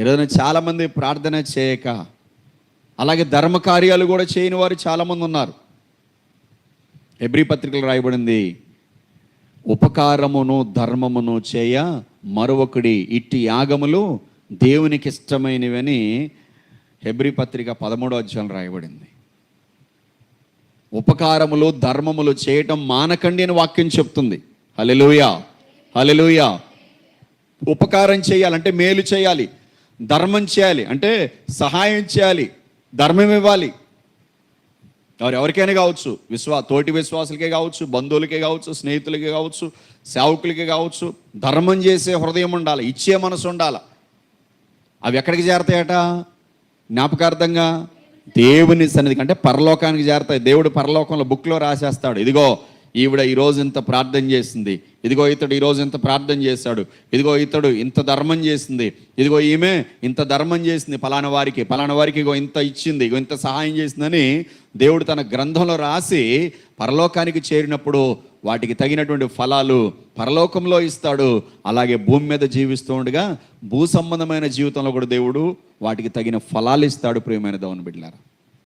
ఈరోజున చాలామంది ప్రార్థన చేయక అలాగే ధర్మ కార్యాలు కూడా చేయని వారు చాలామంది ఉన్నారు. ఎబ్రి పత్రికలు రాయబడింది ఉపకారమును ధర్మమును చేయ మరొకడి ఇట్టి యాగములు దేవునికి ఇష్టమైనవని హెబ్రి పత్రిక పదమూడో అధ్యాయం రాయబడింది. ఉపకారములు ధర్మములు చేయటం మానకండి అని వాక్యం చెప్తుంది. హలెలుయా హలెలుయా ఉపకారం చేయాలంటే మేలు చేయాలి. ధర్మం చేయాలి. అంటే సహాయం చేయాలి. ధర్మం ఇవ్వాలి. ఎవరు ఎవరికైనా కావచ్చు. విశ్వా తోటి విశ్వాసులకే కావచ్చు బంధువులకే కావచ్చు స్నేహితులకే కావచ్చు సేవకులకే కావచ్చు ధర్మం చేసే హృదయం ఉండాలి ఇచ్చే మనసు ఉండాలి. అవి ఎక్కడికి చేరతాయట? జ్ఞాపకార్థంగా దేవుని సన్నిధికి అంటే పరలోకానికి చేరతాయి. దేవుడు పరలోకంలో బుక్లో రాసేస్తాడు. ఇదిగో ఈవిడ ఈరోజు ఇంత ప్రార్థన చేసింది. ఇదిగో ఇతడు ఈరోజు ఇంత ప్రార్థన చేశాడు. ఇదిగో ఇతడు ఇంత ధర్మం చేసింది. ఇదిగో ఈమె ఇంత ధర్మం చేసింది. పలానా వారికి పలానా వారికి ఇగో ఇంత ఇచ్చింది. ఇగో ఇంత సహాయం చేసిందని దేవుడు తన గ్రంథంలో రాసి పరలోకానికి చేరినప్పుడు వాటికి తగినటువంటి ఫలాలు పరలోకంలో ఇస్తాడు. అలాగే భూమి మీద జీవిస్తూ ఉండగా భూ సంబంధమైన జీవితంలో కూడా దేవుడు వాటికి తగిన ఫలాలు ఇస్తాడు ప్రియమైన దవన బిడ్డలారా.